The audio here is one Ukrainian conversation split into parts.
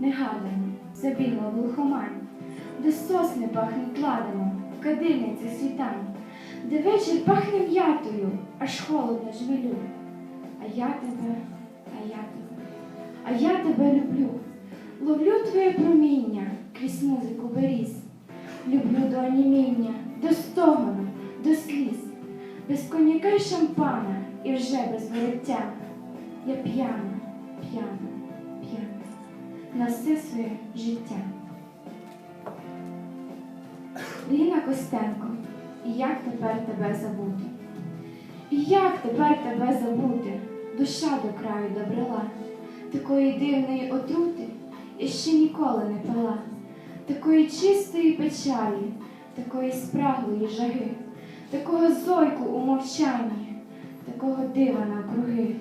негадано, забігла глухомань, де сосни пахнуть ладаном, в кадильницях світань, де вечір пахне м'ятою, аж холодно жмелю. А я тебе, а я тебе, а я тебе люблю. Ловлю твоє проміння крізь музику беріз. Люблю до оніміння, до стогону, до сліз, без коньяка й шампана і вже без вороття. Я п'яна, п'яна, п'яна на все своє життя. Ліна Костенко, і як тепер тебе забути? І як тепер тебе забути? Душа до краю добрела, такої дивної отрути я ще ніколи не пила, такої чистої печалі, такої спраглої жаги, такого зойку у мовчанні, такого дива на круги,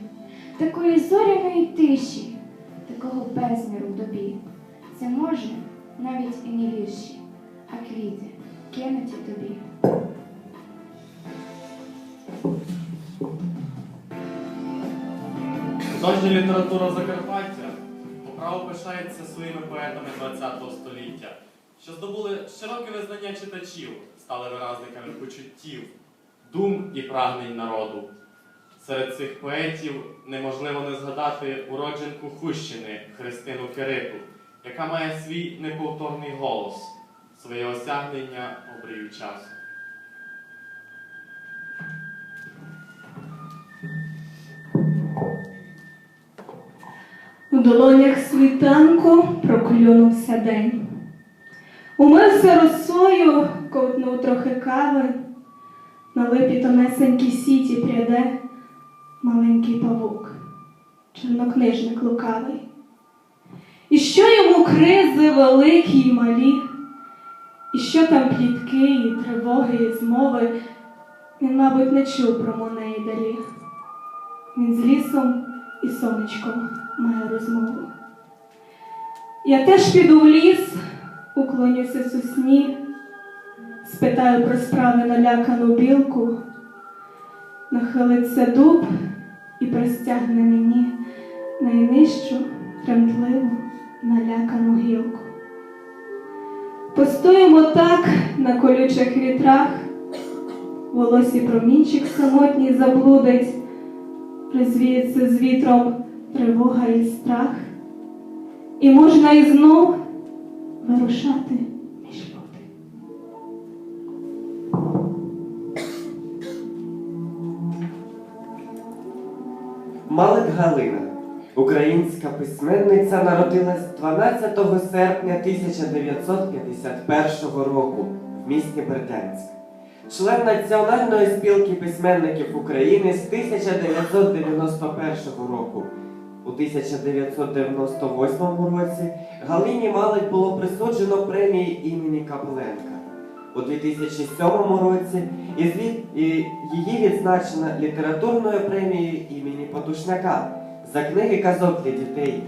такої зоряної тиші, такого безміру в добі. Це може навіть і не вірші, а квіти кинуті тобі. Художня література Закарпаття по праву пишається своїми поетами ХХ століття, що здобули широке визнання читачів, стали виразниками почуттів, дум і прагнень народу. Серед цих поетів неможливо не згадати уродженку Хущини Христину Кириту, яка має свій неповторний голос, своє осягнення обрію часу. У долонях світанку проклюнувся день. Умився росою, ковтнув трохи кави, на липі тонесенькій сіті пряде маленький павук, чорнокнижник лукавий. І що йому кризи великі й малі, і що там плітки, і тривоги, і змови, він, мабуть, не чув про Монеї далі. Він з лісом і сонечком має розмову. Я теж піду в ліс, уклонюся сосні, спитаю про справи налякану білку, нахилиться дуб і простягне мені найнижчу, тремтливу, налякану гілку. Постоїмо так на колючих вітрах, волосі промінчик самотній заблудить, розвіється з вітром тривога і страх, і можна і знов вирушати Малик Галина, українська письменниця, народилась 12 серпня 1951 року в місті Бердянськ. Член Національної спілки письменників України з 1991 року. У 1998 році Галині Малик було присуджено премії імені Капленка. У 2007 році і звід її відзначено літературною премією імені Потушняка за книги казок для дітей